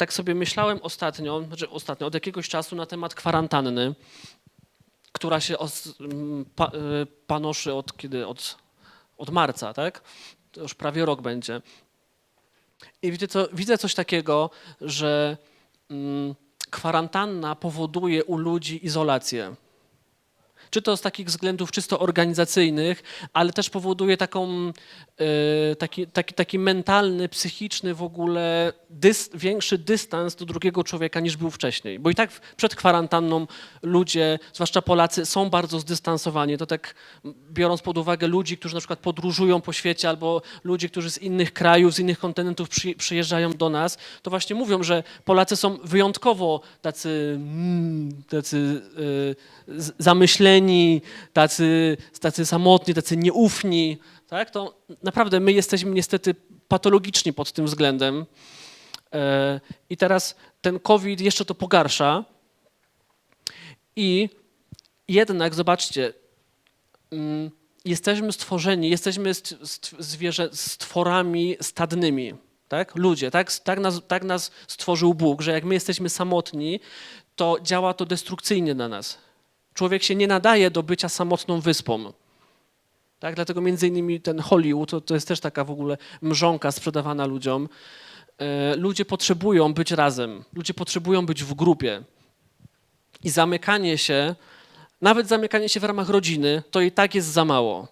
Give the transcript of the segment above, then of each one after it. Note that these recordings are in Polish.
tak sobie myślałem ostatnio, znaczy ostatnio, od jakiegoś czasu na temat kwarantanny, która się os, pa, y, panoszy od kiedy? Od, od marca, tak? To już prawie rok będzie. I widzę, co, widzę coś takiego, że mm, kwarantanna powoduje u ludzi izolację. Czy to z takich względów czysto organizacyjnych, ale też powoduje taką, e, taki, taki, taki mentalny, psychiczny w ogóle dys, większy dystans do drugiego człowieka niż był wcześniej. Bo i tak przed kwarantanną ludzie, zwłaszcza Polacy, są bardzo zdystansowani. To tak biorąc pod uwagę ludzi, którzy na przykład podróżują po świecie albo ludzi, którzy z innych krajów, z innych kontynentów przy, przyjeżdżają do nas, to właśnie mówią, że Polacy są wyjątkowo tacy, mm, tacy y, z- tacy, tacy samotni, tacy nieufni. Tak? To naprawdę my jesteśmy niestety patologiczni pod tym względem. E, I teraz ten COVID jeszcze to pogarsza. I jednak zobaczcie, mm, jesteśmy stworzeni, jesteśmy st- st- zwierzę, stworami stadnymi. Tak? Ludzie, tak? Tak, nas, tak nas stworzył Bóg, że jak my jesteśmy samotni, to działa to destrukcyjnie na nas. Człowiek się nie nadaje do bycia samotną wyspą. Tak? Dlatego między innymi ten Hollywood to, to jest też taka w ogóle mrzonka sprzedawana ludziom. E, ludzie potrzebują być razem, ludzie potrzebują być w grupie. I zamykanie się, nawet zamykanie się w ramach rodziny, to i tak jest za mało.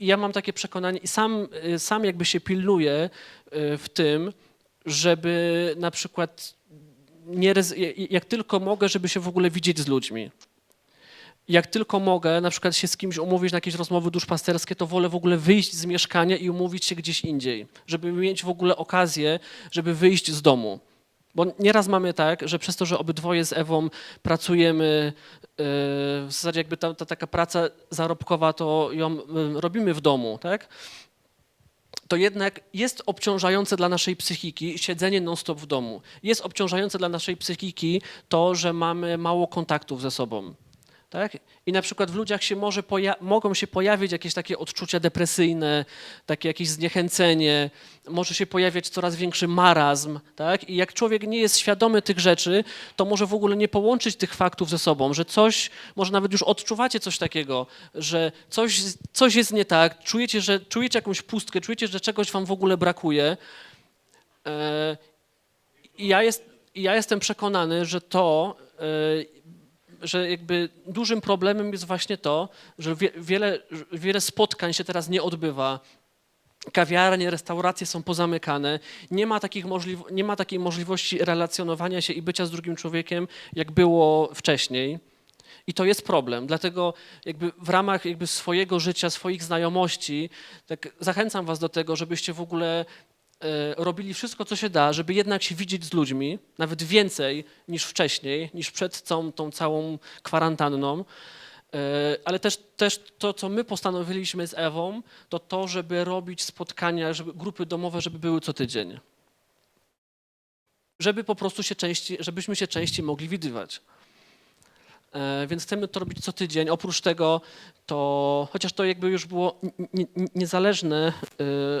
I ja mam takie przekonanie i sam, y, sam jakby się pilnuję y, w tym, żeby na przykład nie, jak tylko mogę, żeby się w ogóle widzieć z ludźmi. Jak tylko mogę, na przykład się z kimś umówić na jakieś rozmowy duszpasterskie, to wolę w ogóle wyjść z mieszkania i umówić się gdzieś indziej, żeby mieć w ogóle okazję, żeby wyjść z domu. Bo nieraz mamy tak, że przez to, że obydwoje z Ewą pracujemy, yy, w zasadzie jakby ta, ta taka praca zarobkowa, to ją yy, robimy w domu, tak? To jednak jest obciążające dla naszej psychiki siedzenie non-stop w domu. Jest obciążające dla naszej psychiki to, że mamy mało kontaktów ze sobą. Tak? I na przykład w ludziach się może mogą się pojawić jakieś takie odczucia depresyjne, takie jakieś zniechęcenie, może się pojawiać coraz większy marazm. Tak? I jak człowiek nie jest świadomy tych rzeczy, to może w ogóle nie połączyć tych faktów ze sobą, że coś, może nawet już odczuwacie coś takiego, że coś, coś jest nie tak, czujecie, że czujecie jakąś pustkę, czujecie, że czegoś wam w ogóle brakuje. E, I ja, jest, ja jestem przekonany, że to, e, że jakby dużym problemem jest właśnie to, że wie, wiele, wiele spotkań się teraz nie odbywa. Kawiarnie, restauracje są pozamykane. Nie ma, takich możliw- nie ma takiej możliwości relacjonowania się i bycia z drugim człowiekiem, jak było wcześniej. I to jest problem. Dlatego jakby w ramach jakby swojego życia, swoich znajomości, tak zachęcam was do tego, żebyście w ogóle robili wszystko, co się da, żeby jednak się widzieć z ludźmi, nawet więcej niż wcześniej, niż przed całą tą całą kwarantanną. E, Ale też, też to, co my postanowiliśmy z Ewą, to to, żeby robić spotkania, żeby, grupy domowe, żeby były co tydzień. Żeby po prostu się częściej, żebyśmy się częściej mogli widywać. E, Więc chcemy to robić co tydzień. Oprócz tego, to chociaż to jakby już było ni- ni- niezależne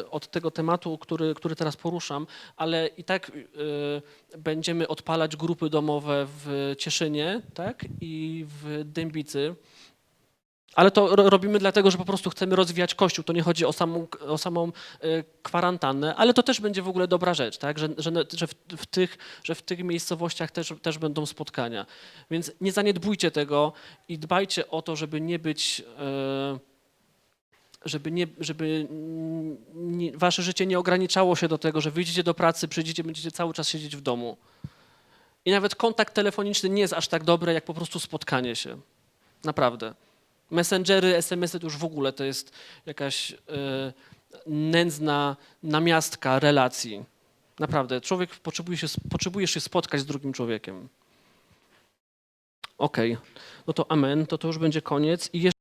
e, od tego tematu, który, który teraz poruszam, ale i tak e, będziemy odpalać grupy domowe w Cieszynie tak? i w Dębicy. Ale to ro- robimy dlatego, że po prostu chcemy rozwijać Kościół. To nie chodzi o samą, o samą e, kwarantannę, ale to też będzie w ogóle dobra rzecz, tak? że, że, że, w, w tych, że w tych miejscowościach też, też będą spotkania. Więc nie zaniedbujcie tego i dbajcie o to, żeby nie być, e, żeby, nie, żeby nie, wasze życie nie ograniczało się do tego, że wyjdziecie do pracy, przyjdziecie, będziecie cały czas siedzieć w domu. I nawet kontakt telefoniczny nie jest aż tak dobry, jak po prostu spotkanie się. Naprawdę. Messengery, SMS-y to już w ogóle to jest jakaś e, nędzna namiastka relacji. Naprawdę, człowiek potrzebuje się, potrzebuje się spotkać z drugim człowiekiem. Okej, no to amen, to to już będzie koniec. I jeszcze